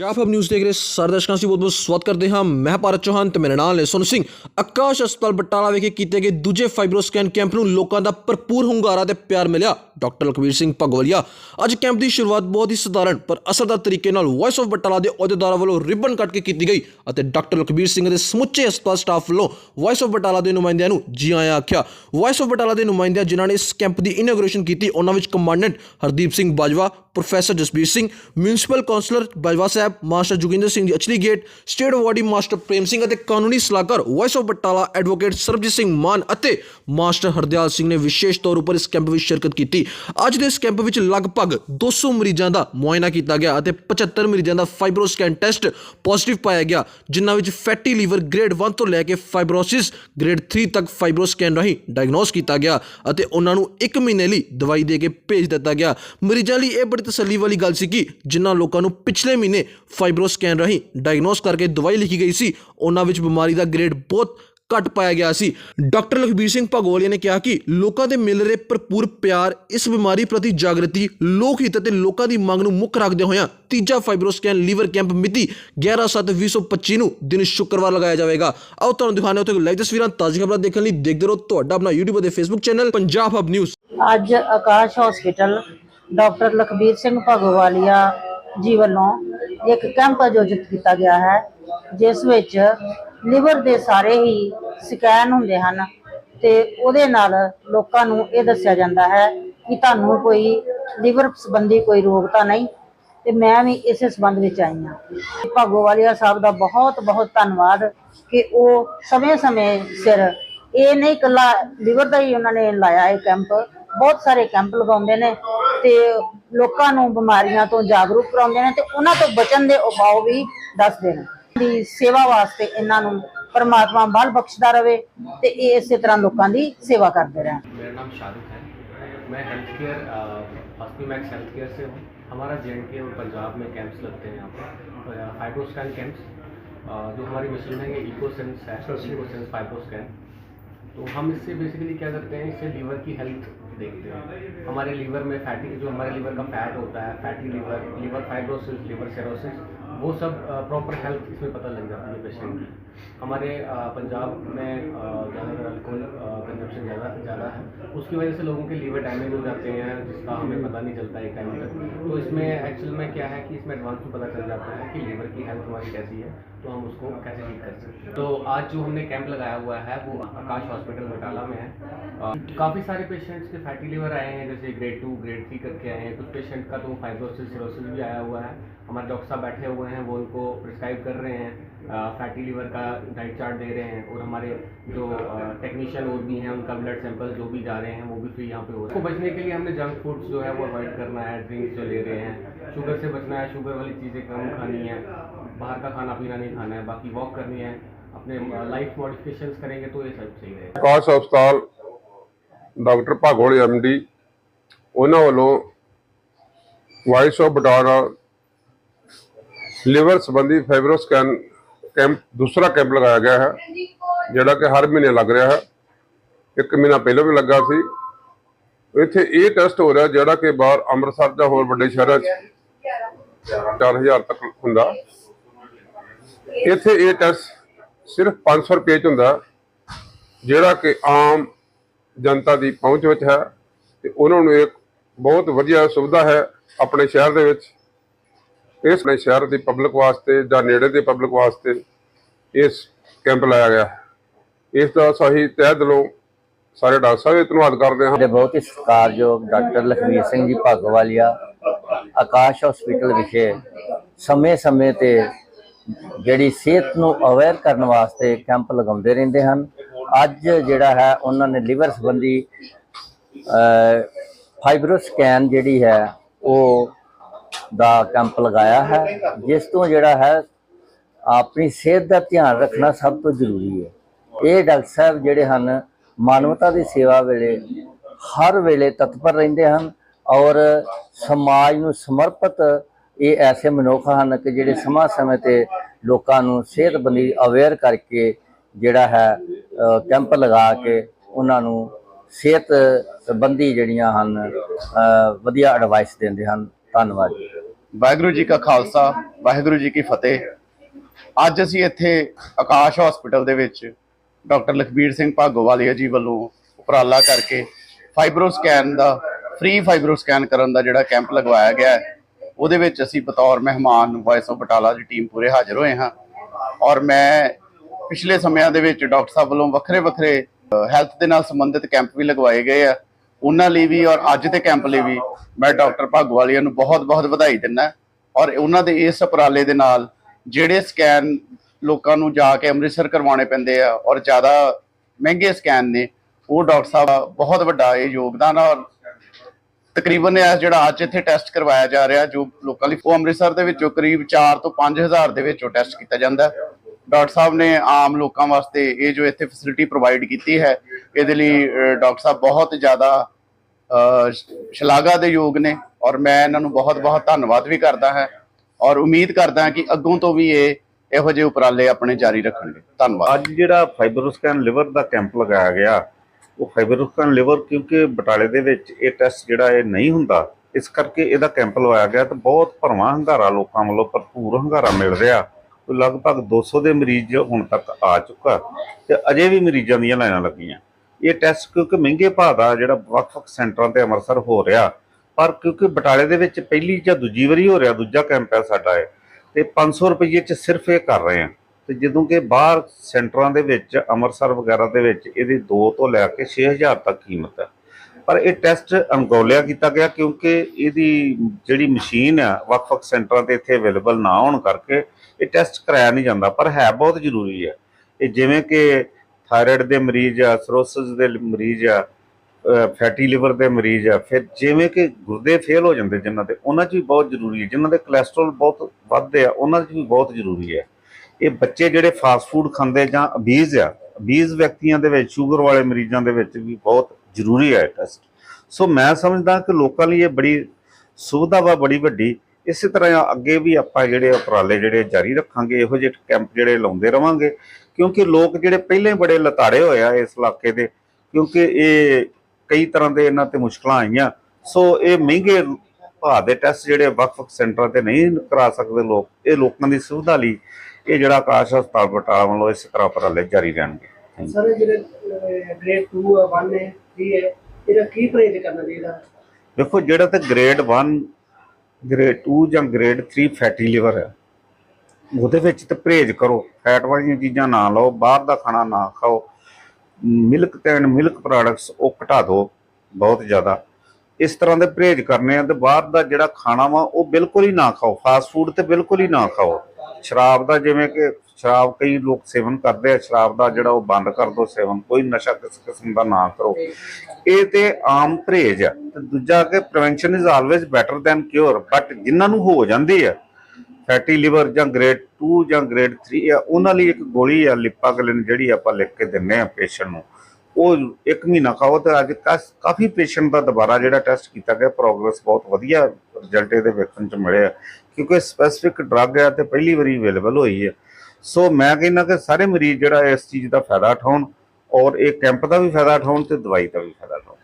Punjab news ਦੇਖ ਰਹੇ ਸਾਰੇ ਦਰਸ਼ਕਾਂ ਦਾ ਬਹੁਤ ਬਹੁਤ ਸਵਾਗਤ ਕਰਦੇ ਹਾਂ। ਮੈਂ ਭਾਰਤ ਚੌਹਾਨ ਤੇ ਮੇਰੇ ਨਾਲ ਹੈ ਸਿੰਘ। ਆਕਾਸ਼ ਹਸਪਤਾਲ ਬਟਾਲਾ ਵਿਖੇ ਕੀਤੇ ਗਏ ਦੂਜੇ ਫਾਈਬਰੋ ਸਕੈਨ ਕੈਂਪ ਨੂੰ ਲੋਕਾਂ ਦਾ ਭਰਪੂਰ ਹੁੰਗਾਰਾ ਤੇ ਪਿਆਰ ਮਿਲਿਆ। ਡਾਕਟਰ ਲਖਵੀਰ ਸਿੰਘ ਭਗਵਲੀਆ ਅੱਜ ਕੈਂਪ ਦੀ ਸ਼ੁਰੂਆਤ ਬਹੁਤ ਹੀ ਸਧਾਰਨ ਪਰ ਅਸਰਦਾਰ ਤਰੀਕੇ ਨਾਲ ਵਾਇਸ ਆਫ ਬਟਾਲਾ ਦੇ ਅਹੁਦੇਦਾਰਾਂ ਵੱਲੋਂ ਰਿਬਨ ਕੱਟ ਕੇ ਕੀਤੀ ਗਈ ਅਤੇ ਡਾਕਟਰ ਲਖਵੀਰ ਸਿੰਘ ਦੇ ਸਮੁੱਚੇ ਹਸਪਤਾਲ ਸਟਾਫ ਵੱਲੋਂ ਵਾਇਸ ਆਫ ਬਟਾਲਾ ਦੇ ਨੁਮਾਇੰਦਿਆਂ ਨੂੰ ਜੀ ਆਇਆਂ ਆਖਿਆ। ਵਾਇਸ ਆਫ ਬਟਾਲਾ ਦੇ ਨੁਮਾਇੰਦਿਆਂ ਜਿਨ੍ਹਾਂ ਨੇ ਇਸ ਕੈਂਪ ਦੀ ਇਨੋਗ੍ਰੇਸ਼ਨ ਕੀਤੀ, ਉਹਨਾਂ ਵਿੱਚ commandant Hardeep Singh Bajwa professor Jasbir Singh municipal councillor Bajwa Sahib, master Joginder Singh ji Achli gate, state awardee master Prem Singh ਅਤੇ ਕਾਨੂੰਨੀ ਸਲਾਹਕਾਰ voice of Batala advocate Sarabjit Singh Mann ਅਤੇ ਮਾਸਟਰ ਹਰਦਿਆਲ ਸਿੰਘ ਨੇ ਵਿਸ਼ੇਸ਼ ਤੌਰ ਉੱਪਰ ਇਸ ਕੈਂਪ ਵਿੱਚ ਸ਼ਿਰਕਤ ਕੀਤੀ। ਅੱਜ ਦੇ ਇਸ ਕੈਂਪ ਵਿੱਚ ਲਗਭਗ 200 ਮਰੀਜ਼ਾਂ ਦਾ ਮੁਆਇਨਾ ਕੀਤਾ ਗਿਆ ਅਤੇ 75 ਮਰੀਜ਼ਾਂ ਦਾ ਫਾਈਬਰੋਸਕੈਨ ਟੈਸਟ ਪੋਜ਼ਿਟਿਵ ਪਾਇਆ ਗਿਆ, ਜਿਨ੍ਹਾਂ ਵਿੱਚ ਫੈਟੀ ਲੀਵਰ ਗ੍ਰੇਡ 1 ਤੋਂ ਲੈ ਕੇ ਫਾਈਬਰੋਸਿਸ ਗ੍ਰੇਡ 3 ਤੱਕ ਫਾਈਬਰੋਸਕੈਨ ਰਾਹੀਂ ਡਾਇਗਨੋਸ ਕੀਤਾ ਗਿਆ ਅਤੇ ਉਹਨਾਂ ਨੂੰ 1 ਮਹੀਨੇ ਲਈ ਦਵਾਈ ਦੇ ਕੇ ਭੇਜ ਦਿੱਤਾ ਗਿਆ। ਮਰੀਜ਼ਾਂ ਲਈ ਇਹ ਬੜੀ ਤਸੱਲੀ ਵਾਲੀ ਗੱਲ ਸੀ ਕਿ ਜਿਨ੍ਹਾਂ ਲੋਕਾਂ ਨੂੰ ਪਿਛਲੇ ਮਹੀਨੇ ਫਾਈਬਰੋ ਸਕੈਨ ਰਾਹੀਂ ਡਾਇਗਨੋਸ ਕਰਕੇ ਦਵਾਈ ਲਿਖੀ ਗਈ ਸੀ, ਉਹਨਾਂ ਵਿੱਚ ਬਿਮਾਰੀ ਦਾ ਗ੍ਰੇਡ ਬਹੁਤ ਘੱਟ ਪਾਇਆ ਗਿਆ ਸੀ। ਡਾਕਟਰ ਲਖਬੀਰ ਸਿੰਘ ਭਗੋਲੀਆ ਨੇ ਕਿਹਾ ਕਿ ਲੋਕਾਂ ਦੇ ਮਿਲ ਰਹੇ ਭਰਪੂਰ ਪਿਆਰ ਇਸ ਬਿਮਾਰੀ ਪ੍ਰਤੀ ਜਾਗਰਤੀ, ਲੋਕ ਹਿੱਤ ਅਤੇ ਲੋਕਾਂ ਦੀ ਮੰਗ ਨੂੰ ਮੁੱਖ ਰੱਖਦੇ ਹੋਇਆਂ ਤੀਜਾ ਫਾਈਬਰੋ ਲੀਵਰ ਕੈਂਪ ਮਿਤੀ 11/7/2025 ਨੂੰ ਦਿਨ ਸ਼ੁੱਕਰਵਾਰ ਲਗਾਇਆ ਜਾਵੇਗਾ। ਆਓ ਤੁਹਾਨੂੰ ਦਿਖਾਉਂਦੇ ਹਾਂ ਲਾਈਵ ਤਸਵੀਰਾਂ ਤਾਜ਼ੀ ਖਬਰਾਂ ਦੇਖਣ ਲਈ ਦੇਖਦੇ ਰਹੋ ਤੁਹਾਡਾ ਆਪਣਾ YouTube ਅਤੇ Facebook channel Punjab hub news ਅੱਜ ਆਕਾਸ਼ ਹਸਪੀਟਲ ਡਾਕਟਰ ਲਖਬੀਰ ਸਿੰਘ ਭਗਵਾਲੀਆ ਜੀ ਵੱਲੋਂ ਇੱਕ ਕੈਂਪ ਆਯੋਜਿਤ ਕੀਤਾ ਗਿਆ ਹੈ, ਜਿਸ ਵਿੱਚ ਲਿਵਰ ਦੇ ਸਾਰੇ ਹੀ ਸਕੈਨ ਹੁੰਦੇ ਹਨ ਤੇ ਉਹਦੇ ਨਾਲ ਲੋਕਾਂ ਨੂੰ ਇਹ ਦੱਸਿਆ ਜਾਂਦਾ ਹੈ ਕਿ ਤੁਹਾਨੂੰ ਕੋਈ ਲਿਵਰ ਸੰਬੰਧੀ ਕੋਈ ਰੋਗ ਤਾਂ ਨਹੀਂ ਤੇ ਮੈਂ ਵੀ ਇਸੇ ਸੰਬੰਧ ਵਿੱਚ ਆਈ ਹਾਂ। ਭਾਗੋਵਾਲੀਆ ਸਾਹਿਬ ਦਾ ਬਹੁਤ ਬਹੁਤ ਧੰਨਵਾਦ ਕਿ ਉਹ ਸਮੇਂ-ਸਮੇਂ ਸਿਰ ਇਹ ਨਹੀਂ ਇਕੱਲਾ ਲਿਵਰ ਦਾ ਹੀ ਉਹਨਾਂ ਨੇ ਲਾਇਆ ਇਹ ਕੈਂਪ, ਬਹੁਤ ਸਾਰੇ ਕੈਂਪ ਲਗਾਉਂਦੇ ਨੇ ਤੇ ਲੋਕਾਂ ਨੂੰ ਬਿਮਾਰੀਆਂ ਤੋਂ ਜਾਗਰੂਕ ਕਰਾਉਂਦੇ ਨੇ ਤੇ ਉਹਨਾਂ ਤੋਂ ਬਚਣ ਦੇ ਉਪਾਅ ਵੀ ਦੱਸਦੇ ਨੇ ਦੀ ਸੇਵਾ ਵਾਸਤੇ ਇਹਨਾਂ ਨੂੰ ਪਰਮਾਤਮਾ ਬਲ ਬਖਸ਼ਦਾ ਰਵੇ ਤੇ ਇਹ ਇਸੇ ਤਰ੍ਹਾਂ ਲੋਕਾਂ ਦੀ ਸੇਵਾ ਕਰਦੇ ਰਹਿਣ मेरा नाम शाहरुख है मैं health care Hospimax health care से हूँ हमारा जे के और पंजाब में कैंप्स लगते हैं यहाँ पर फाइब्रोस्कैन कैंप्स जो हमारी मशीन है ये इकोसेंस है इकोसेंस फाइब्रोस्कैन तो हम इससे बेसिकली क्या करते हैं इससे लीवर की हेल्थ देखते हैं। हमारे लीवर में फैटी जो हमारे लीवर का फैट होता है fatty liver liver fibrosis liver cirrhosis वो सब प्रॉपर हेल्थ इसमें पता लग जाती है पेशेंट की। हमारे पंजाब में ज़्यादातर अल्कोहल कंजप्शन ज़्यादा ज़्यादा है। उसकी वजह से लोगों के लीवर डैमेज हो जाते हैं, जिसका हमें पता नहीं चलता एक टाइम तक। तो इसमें एक्चुअल में क्या है कि इसमें एडवांस में पता चल जाता है कि लीवर की हेल्थ हमारी कैसी है तो हम उसको कैसे ठीक कर सकते हैं। तो आज जो हमने कैंप लगाया हुआ है, वो आकाश हॉस्पिटल बटाला में है। काफ़ी सारे पेशेंट्स के फैटी लीवर आए हैं, जैसे ग्रेड टू ग्रेड थ्री करके आए हैं। कुछ पेशेंट का तो फाइब्रोसिस सिरोसिस भी आया हुआ है। हमारे डॉक्टर साहब बैठे हुए हैं, वो उनको प्रिस्क्राइब कर रहे हैं। फैटी लीवर का डाइट चार्ट दे रहे हैं और हमारे जो टेक्नीशियन और भी हैं, उनका ब्लड सैंपल जो भी जा रहे हैं, वो भी फ्री यहाँ पे हो रहा है। बचने के लिए हमने जंक फूड्स जो है, वो अवॉइड करना है ड्रिंक्स जो ले रहे हैं शुगर से बचना है शुगर वाली चीज़ें कम खानी है बाहर का खाना पीना नहीं खाना है बाकी वॉक करनी है अपने लाइफ मॉडिफिकेशंस करेंगे तो ये सब सही रहेगा ਆਕਾਸ਼ ਹਸਪਤਾਲ ਡਾਕਟਰ ਭਾਗੋਲ ਐਮਡੀ ਉਹਨਾਂ ਵੱਲੋਂ ਵਾਇਸ ਆਫ ਬਟਾਲਾ ਲਿਵਰ ਸੰਬੰਧੀ ਫਾਈਬਰੋਸਕੈਨ ਕੈਂਪ ਦੂਸਰਾ ਕੈਂਪ ਲਗਾਇਆ ਗਿਆ ਹੈ ਜਿਹੜਾ ਕਿ ਹਰ ਮਹੀਨੇ ਲੱਗ ਰਿਹਾ ਹੈ ਇੱਕ ਮਹੀਨਾ ਪਹਿਲਾਂ ਵੀ ਲੱਗਾ ਸੀ ਇੱਥੇ ਇਹ ਟੈਸਟ ਹੋ ਰਿਹਾ ਜਿਹੜਾ ਕਿ ਬਾਹਰ ਅੰਮ੍ਰਿਤਸਰ ਜਾਂ ਹੋਰ ਵੱਡੇ ਸ਼ਹਿਰਾਂ 'ਚ 4000 ਤੱਕ ਹੁੰਦਾ। ਇੱਥੇ ਇਹ ਟੈਸਟ ਸਿਰਫ 500 ਰੁਪਏ 'ਚ ਹੁੰਦਾ, ਜਿਹੜਾ ਕਿ ਆਮ ਜਨਤਾ ਦੀ ਪਹੁੰਚ ਵਿੱਚ ਹੈ ਤੇ ਉਹਨਾਂ ਨੂੰ ਇੱਕ ਬਹੁਤ ਵਧੀਆ ਸੁਵਿਧਾ ਹੈ ਆਪਣੇ ਸ਼ਹਿਰ ਦੇ ਵਿੱਚ। ਇਸ ਨੇ ਸ਼ਹਿਰ ਦੀ ਪਬਲਿਕ ਵਾਸਤੇ ਜਾਂ ਨੇੜੇ ਦੇ ਪਬਲਿਕ ਵਾਸਤੇ ਇਸ ਕੈਂਪ ਲਾਇਆ ਗਿਆ। ਹੈ ਇਸ ਦਾ ਸਹੀ ਤਹਿ ਦਿਲੋਂ ਸਾਰੇ ਡਾਕਟਰ ਸਾਹਿਬ ਦਾ ਧੰਨਵਾਦ ਕਰਦੇ ਹਾਂ। ਸਾਡੇ ਬਹੁਤ ਹੀ ਸਤਿਕਾਰਯੋਗ ਡਾਕਟਰ ਲਖਵੀਰ ਸਿੰਘ ਜੀ ਭਾਗਵਾਲੀਆ, ਆਕਾਸ਼ ਹਸਪੀਟਲ ਵਿਖੇ ਸਮੇਂ-ਸਮੇਂ ਤੇ ਜਿਹੜੀ ਸਿਹਤ ਨੂੰ ਅਵੇਅਰ ਕਰਨ ਵਾਸਤੇ ਕੈਂਪ ਲਗਾਉਂਦੇ ਰਹਿੰਦੇ ਹਨ। ਅੱਜ ਜਿਹੜਾ ਹੈ, ਉਹਨਾਂ ਨੇ ਲਿਵਰ ਸੰਬੰਧੀ ਫਾਈਬਰੋ ਸਕੈਨ ਜਿਹੜੀ ਹੈ, ਉਹ ਦਾ ਕੈਂਪ ਲਗਾਇਆ ਹੈ। ਜਿਸ ਤੋਂ ਜਿਹੜਾ ਹੈ, ਆਪਣੀ ਸਿਹਤ ਦਾ ਧਿਆਨ ਰੱਖਣਾ ਸਭ ਤੋਂ ਜ਼ਰੂਰੀ ਹੈ। ਇਹ ਡਾਕਟਰ ਸਾਹਿਬ ਜਿਹੜੇ ਹਨ ਮਾਨਵਤਾ ਦੀ ਸੇਵਾ ਵੇਲੇ ਹਰ ਵੇਲੇ ਤਤਪਰ ਰਹਿੰਦੇ ਹਨ ਔਰ ਸਮਾਜ ਨੂੰ ਸਮਰਪਿਤ ਇਹ ਐਸੇ ਮਨੁੱਖ ਹਨ ਕਿ ਜਿਹੜੇ ਸਮਾਂ ਸਮੇਂ ਤੇ ਲੋਕਾਂ ਨੂੰ ਸਿਹਤਬੰਦੀ ਅਵੇਅਰ ਕਰਕੇ ਜਿਹੜਾ ਹੈ ਕੈਂਪ ਲਗਾ ਕੇ ਉਹਨਾਂ ਨੂੰ ਸਿਹਤ ਸੰਬੰਧੀ ਜਿਹੜੀਆਂ ਹਨ ਵਧੀਆ ਐਡਵਾਈਸ ਦਿੰਦੇ ਹਨ। ਧੰਨਵਾਦ ਜੀ। ਵਾਹਿਗੁਰੂ ਜੀ ਕਾ ਖਾਲਸਾ, ਵਾਹਿਗੁਰੂ ਜੀ ਕੀ ਫਤਿਹ। ਅੱਜ ਅਸੀਂ ਇੱਥੇ ਆਕਾਸ਼ ਹਸਪੀਟਲ ਦੇ ਵਿੱਚ ਡਾਕਟਰ ਲਖਬੀਰ ਸਿੰਘ ਭਾਗੋਵਾਲੀਆ ਜੀ ਵੱਲੋਂ ਉਪਰਾਲਾ ਕਰਕੇ ਫਾਈਬਰੋ ਸਕੈਨ ਦਾ, ਫ੍ਰੀ ਫਾਈਬਰੋ ਸਕੈਨ ਕਰਨ ਦਾ ਜਿਹੜਾ ਕੈਂਪ ਲਗਵਾਇਆ ਗਿਆ ਹੈ, ਉਹਦੇ ਵਿੱਚ ਅਸੀਂ ਬਤੌਰ ਮਹਿਮਾਨ ਵਾਇਸ ਆਫ ਬਟਾਲਾ ਦੀ ਟੀਮ ਪੂਰੇ ਹਾਜ਼ਰ ਹੋਏ ਹਾਂ। ਔਰ ਮੈਂ ਪਿਛਲੇ ਸਮਿਆਂ ਦੇ ਵਿੱਚ ਡਾਕਟਰ ਸਾਹਿਬ ਵੱਲੋਂ ਵੱਖਰੇ ਵੱਖਰੇ ਹੈਲਥ ਦੇ ਨਾਲ ਸੰਬੰਧਿਤ ਕੈਂਪ ਵੀ ਲਗਵਾਏ ਗਏ ਆ। ਉਹਨਾਂ ਲਈ ਵੀ ਔਰ ਅੱਜ ਦੇ ਕੈਂਪ ਲਈ ਵੀ ਮੈਂ ਡਾਕਟਰ ਭਾਗਵਾਲੀਆ ਨੂੰ ਬਹੁਤ-ਬਹੁਤ ਵਧਾਈ ਦਿੰਦਾ। ਔਰ ਉਹਨਾਂ ਦੇ ਇਸ ਉਪਰਾਲੇ ਦੇ ਨਾਲ ਜਿਹੜੇ ਸਕੈਨ ਲੋਕਾਂ ਨੂੰ ਜਾ ਕੇ ਅੰਮ੍ਰਿਤਸਰ ਕਰਵਾਉਣੇ ਪੈਂਦੇ ਆ ਔਰ ਜ਼ਿਆਦਾ ਮਹਿੰਗੇ ਸਕੈਨ ਨੇ, ਉਹ ਡਾਕਟਰ ਸਾਹਿਬ ਬਹੁਤ ਵੱਡਾ ਇਹ ਯੋਗਦਾਨ ਆ ਔਰ ਤਕਰੀਬਨ ਇਹ ਜਿਹੜਾ ਅੱਜ ਇੱਥੇ ਟੈਸਟ ਕਰਵਾਇਆ ਜਾ ਰਿਹਾ, ਜੋ ਲੋਕਾਂ ਲਈ ਉਹ ਅੰਮ੍ਰਿਤਸਰ ਦੇ ਵਿੱਚੋਂ ਕਰੀਬ 4 ਤੋਂ 5000 ਦੇ ਵਿੱਚੋਂ ਟੈਸਟ ਕੀਤਾ ਜਾਂਦਾ ਡਾਕਟਰ ਸਾਹਿਬ ਨੇ ਆਮ ਲੋਕਾਂ ਵਾਸਤੇ ਇਹ ਜੋ ਇੱਥੇ ਫੈਸਿਲਿਟੀ ਪ੍ਰੋਵਾਈਡ ਕੀਤੀ ਹੈ, ਇਹਦੇ ਲਈ ਡਾਕਟਰ ਸਾਹਿਬ ਬਹੁਤ ਜ਼ਿਆਦਾ ਸ਼ਲਾਘਾ ਦੇ ਯੋਗ ਨੇ ਔਰ ਮੈਂ ਇਹਨਾਂ ਨੂੰ ਬਹੁਤ-ਬਹੁਤ ਧੰਨਵਾਦ ਵੀ ਕਰਦਾ ਹਾਂ ਔਰ ਉਮੀਦ ਕਰਦਾ ਹਾਂ ਕਿ ਅੱਗੋਂ ਤੋਂ ਵੀ ਇਹ ਇਹੋ ਜਿਹੇ ਉਪਰਾਲੇ ਆਪਣੇ ਜਾਰੀ ਰੱਖਣਗੇ। ਧੰਨਵਾਦ। ਅੱਜ ਜਿਹੜਾ ਫਾਈਬਰੋਸਕੈਨ ਲਿਵਰ ਦਾ ਕੈਂਪ ਲਗਾਇਆ ਗਿਆ, ਉਹ ਫਾਈਬਰੋਸਕੈਨ ਲਿਵਰ ਕਿਉਂਕਿ ਬਟਾਲੇ ਦੇ ਵਿੱਚ ਇਹ ਟੈਸਟ ਜਿਹੜਾ ਇਹ ਨਹੀਂ ਹੁੰਦਾ, ਇਸ ਕਰਕੇ ਇਹਦਾ ਕੈਂਪ ਲਵਾਇਆ ਗਿਆ ਤੇ ਬਹੁਤ ਭਰਵਾਂ ਹੰਗਾਰਾ ਲੋਕਾਂ ਵੱਲੋਂ ਭਰਪੂਰ ਹੰਗਾਰਾ ਮਿਲ ਰਿਹਾ। ਕੋਈ ਲਗਭਗ 200 ਦੇ ਮਰੀਜ਼ ਹੁਣ ਤੱਕ ਆ ਚੁੱਕਾ ਤੇ ਅਜੇ ਵੀ ਮਰੀਜ਼ਾਂ ਦੀਆਂ ਲਾਈਨਾਂ ਲੱਗੀਆਂ। ਇਹ ਟੈਸਟ ਕਿਉਂਕਿ ਮਹਿੰਗੇ ਭਾਅ ਦਾ ਜਿਹੜਾ ਵੱਖ-ਵੱਖ ਸੈਂਟਰਾਂ ਤੇ ਅੰਮ੍ਰਿਤਸਰ ਹੋ ਰਿਹਾ, ਪਰ ਕਿਉਂਕਿ ਬਟਾਲੇ ਦੇ ਵਿੱਚ ਪਹਿਲੀ ਜਾਂ ਦੂਜੀ ਵਾਰੀ ਹੋ ਰਿਹਾ, ਦੂਜਾ ਕੈਂਪ ਹੈ ਸਾਡਾ ਇਹ। ਤੇ 500 ਰੁਪਏ ਚ ਸਿਰਫ ਇਹ ਕਰ ਰਹੇ ਆ। ਤੇ ਜਦੋਂ ਕਿ ਬਾਹਰ ਸੈਂਟਰਾਂ ਦੇ ਵਿੱਚ, ਅੰਮ੍ਰਿਤਸਰ ਵਗੈਰਾ ਦੇ ਵਿੱਚ ਇਹਦੀ 2 ਤੋਂ ਲੈ ਕੇ 6000 ਤੱਕ ਕੀਮਤ ਹੈ ਪਰ ਇਹ ਟੈਸਟ ਅਨਗੋਲਿਆ ਕੀਤਾ ਗਿਆ ਕਿਉਂਕਿ ਇਹਦੀ ਜਿਹੜੀ ਮਸ਼ੀਨ ਆ, ਵੱਖ-ਵੱਖ ਸੈਂਟਰਾਂ ਤੇ ਇੱਥੇ ਅਵੇਲੇਬਲ ਨਾ ਹੋਣ ਕਰਕੇ ਇਹ ਟੈਸਟ ਕਰਾਇਆ ਨਹੀਂ ਜਾਂਦਾ, ਪਰ ਹੈ ਬਹੁਤ ਜ਼ਰੂਰੀ ਹੈ ਇਹ ਜਿਵੇਂ ਕਿ ਥਾਇਰਾਇਡ ਦੇ ਮਰੀਜ਼ ਆ ਸਰੋਸਿਸ ਦੇ ਮਰੀਜ਼ ਆ ਫੈਟੀ ਲਿਵਰ ਦੇ ਮਰੀਜ਼ ਆ, ਫਿਰ ਜਿਵੇਂ ਕਿ ਗੁਰਦੇ ਫੇਲ ਹੋ ਜਾਂਦੇ ਜਿਨ੍ਹਾਂ ਦੇ, ਉਹਨਾਂ 'ਚ ਵੀ ਬਹੁਤ ਜ਼ਰੂਰੀ ਹੈ, ਜਿਨ੍ਹਾਂ ਦੇ ਕੋਲੇਸਟ੍ਰੋਲ ਬਹੁਤ ਵੱਧਦੇ ਆ, ਉਹਨਾਂ 'ਚ ਵੀ ਬਹੁਤ ਜ਼ਰੂਰੀ ਹੈ। ਇਹ ਬੱਚੇ ਜਿਹੜੇ ਫਾਸਟ ਫੂਡ ਖਾਂਦੇ ਜਾਂ ਅਬੀਜ਼ ਆ ਅਬੀਜ਼ ਵਿਅਕਤੀਆਂ ਦੇ ਵਿੱਚ ਸ਼ੂਗਰ ਵਾਲੇ ਮਰੀਜ਼ਾਂ ਦੇ ਵਿੱਚ ਵੀ ਬਹੁਤ ਜ਼ਰੂਰੀ ਹੈ ਟੈਸਟ ਸੋ ਮੈਂ ਸਮਝਦਾ ਕਿ ਲੋਕਾਂ ਲਈ ਇਹ ਬੜੀ ਸੁਵਿਧਾ ਵਾ, ਬੜੀ ਵੱਡੀ। ਇਸੇ ਤਰ੍ਹਾਂ ਅੱਗੇ ਵੀ ਆਪਾਂ ਜਿਹੜੇ ਉਪਰਾਲੇ ਜਿਹੜੇ ਜਾਰੀ ਰੱਖਾਂਗੇ, ਇਹੋ ਜਿਹੇ ਕੈਂਪ ਜਿਹੜੇ ਲਾਉਂਦੇ ਰਵਾਂਗੇ, ਕਿਉਂਕਿ ਲੋਕ ਜਿਹੜੇ ਪਹਿਲੇ ਬੜੇ ਲਤਾੜੇ ਹੋਏ ਆ ਇਸ ਇਲਾਕੇ ਦੇ, ਕਿਉਂਕਿ ਇਹ ਕਈ ਤਰ੍ਹਾਂ ਦੇ ਇਹਨਾਂ ਤੇ ਮੁਸ਼ਕਲਾਂ ਆਈਆਂ। ਸੋ ਇਹ ਮਹਿੰਗੇ ਭਾਅ ਦੇ ਟੈਸਟ ਜਿਹੜੇ ਵੱਖ-ਵੱਖ ਸੈਂਟਰਾਂ ਤੇ ਨਹੀਂ ਕਰਾ ਸਕਦੇ ਲੋਕ ਇਹ ਲੋਕਾਂ ਦੀ ਸੁਵਿਧਾ ਲਈ ਇਹ ਜਿਹੜਾ ਆਕਾਸ਼ ਹਸਪਤਾਲ ਬਟਾਲਾ ਵੱਲੋਂ ਇਸ ਤਰ੍ਹਾਂ ਉਪਰਾਲੇ ਜਾਰੀ ਰਹਿਣਗੇ. ਸਰ ਜਿਹੜੇ ਗ੍ਰੇਡ 2 ਆ 1 ਹੈ 3 ਹੈ ਇਹਦਾ ਕੀ ਪਰਹੇਜ਼ ਕਰਨਾ ਚਾਹੀਦਾ? ਦੇਖੋ ਜਿਹੜਾ ਤੇ ਗ੍ਰੇਡ 1 ਗ੍ਰੇਡ 2 ਜਾਂ ਗ੍ਰੇਡ 3 ਫੈਟੀ ਲਿਵਰ ਹੈ ਉਹਦੇ ਵਿੱਚ ਤੇ ਪਰਹੇਜ਼ ਕਰੋ। ਫੈਟ ਵਾਲੀਆਂ ਚੀਜ਼ਾਂ ਨਾ ਲਓ ਬਾਹਰ ਦਾ ਖਾਣਾ ਨਾ ਖਾਓ। ਮਿਲਕ ਤੇ ਮਿਲਕ ਪ੍ਰੋਡਕਟਸ ਉਹ ਘਟਾ ਦਿਓ ਬਹੁਤ ਜ਼ਿਆਦਾ। ਇਸ ਤਰ੍ਹਾਂ ਦੇ ਪਰਹੇਜ਼ ਕਰਨੇ ਆ ਤੇ ਬਾਹਰ ਦਾ ਜਿਹੜਾ ਖਾਣਾ ਵਾ, ਉਹ ਬਿਲਕੁਲ ਹੀ ਨਾ ਖਾਓ। ਫਾਸਟ ਫੂਡ ਤੇ ਬਿਲਕੁਲ ਹੀ ਨਾ ਖਾਓ। ਸ਼ਰਾਬ ਦਾ ਜਿਵੇਂ ਕਿ ਸ਼ਰਾਬ ਕਈ ਲੋਕ ਸੇਵਨ ਕਰਦੇ ਆ, ਸ਼ਰਾਬ ਦਾ ਜਿਹੜਾ ਉਹ ਬੰਦ ਕਰ ਦਿਓ ਸੇਵਨ, ਕੋਈ ਨਸ਼ਾ ਕਿਸ ਕਿਸਮ ਦਾ ਨਾ ਕਰੋ। ਇਹ ਤੇ ਆਮ ਪਰਹੇਜ਼ ਆ। ਤੇ ਦੂਜਾ ਕਿ prevention is always better than cure but ਜਿਨ੍ਹਾਂ ਨੂੰ ਹੋ ਜਾਂਦੀ ਆ ਫੈਟੀ ਲਿਵਰ ਜਾਂ ਗ੍ਰੇਡ 2 ਜਾਂ ਗ੍ਰੇਡ 3 ਆ, ਉਹਨਾਂ ਲਈ ਇੱਕ ਗੋਲੀ ਆ ਲਿਪਾਗਲਿਨ ਜਿਹੜੀ ਆਪਾਂ ਲਿਖ ਕੇ ਦਿੰਨੇ ਆ ਪੇਸ਼ੈਂਟ ਨੂੰ। ਉਹ ਇੱਕ ਮਹੀਨਾ ਖਾਓ ਤੇ ਅੱਜ ਕਸ- ਕਾਫੀ ਪੇਸ਼ੈਂਟ ਦਾ ਦੁਬਾਰਾ ਜਿਹੜਾ ਟੈਸਟ ਕੀਤਾ ਗਿਆ ਪ੍ਰੋਗਰੈਸ ਬਹੁਤ ਵਧੀਆ ਰਿਜ਼ਲਟ ਇਹਦੇ ਵੇਖਣ ਚ ਮਿਲਿਆ। ਕਿਉਂਕਿ ਸਪੈਸੀਫਿਕ ਡਰੱਗ ਹੈ ਤੇ ਪਹਿਲੀ ਵਾਰੀ ਅਵੇਲੇਬਲ ਹੋਈ ਹੈ ਸੋ ਮੈਂ ਕਹਿੰਦਾ ਕਿ ਸਾਰੇ ਮਰੀਜ਼ ਜਿਹੜਾ ਇਸ ਚੀਜ਼ ਦਾ ਫਾਇਦਾ ਉਠਾਉਣ ਔਰ ਇਹ ਕੈਂਪ ਦਾ ਵੀ ਫਾਇਦਾ ਉਠਾਉਣ ਤੇ ਦਵਾਈ ਦਾ ਵੀ ਫਾਇਦਾ ਉਠਾਉਣ।